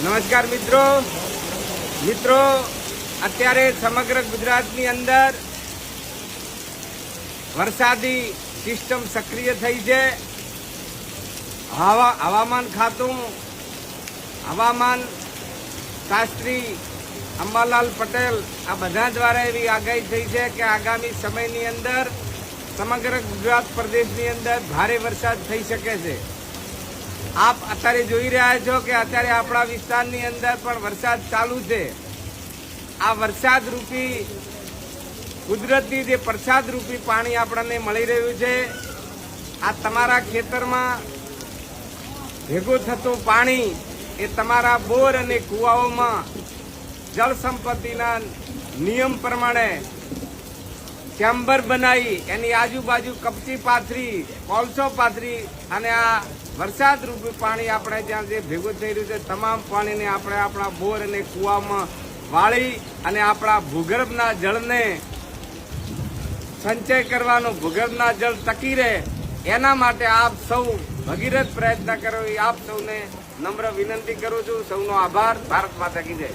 નમસ્કાર મિત્રો. મિત્રો, અત્યારે સમગ્ર ગુજરાતની અંદર વરસાદી સિસ્ટમ સક્રિય થઈ છે. હવા, હવામાન ખાતું, હવામાન શાસ્ત્રી અંબાલાલ પટેલ આ બધા દ્વારા એવી આગાહી થઈ છે કે આગામી સમયની અંદર સમગ્ર ગુજરાત પ્રદેશની અંદર ભારે વરસાદ થઈ શકે છે. આપ અત્યારે જોઈ રહ્યા છો કે અત્યારે આપણા વિસ્તારની અંદર પણ વરસાદ ચાલુ છે. આ વરસાદ રૂપી કુદરતી જે પ્રસાદ રૂપી પાણી આપણને મળી રહ્યું છે, આ તમારા ખેતરમાં ભેગું થતું પાણી એ તમારા બોર અને કુવાઓમાં જળ સંપત્તિના નિયમ પ્રમાણે ચેમ્બર બનાવી એની આજુબાજુ કપચી પાથરી, કોલસો પાથરી, અને આ વરસાદ રૂપી પાણી આપણે જ્યાં જે ભેગું થઈ રહ્યું છે, તમામ પાણીને આપણે આપણા બોર અને કુવામાં વાળી અને આપણા ભૂગર્ભના જળને સંચય કરવાનો ભૂગર્ભના જળ ટકી રહે, એના માટે આપ સૌ ભગીરથ પ્રયત્ન કરો. આપ સૌને નમ્ર વિનંતી કરું છું. સૌનો આભાર. ભારત માતા કી જય.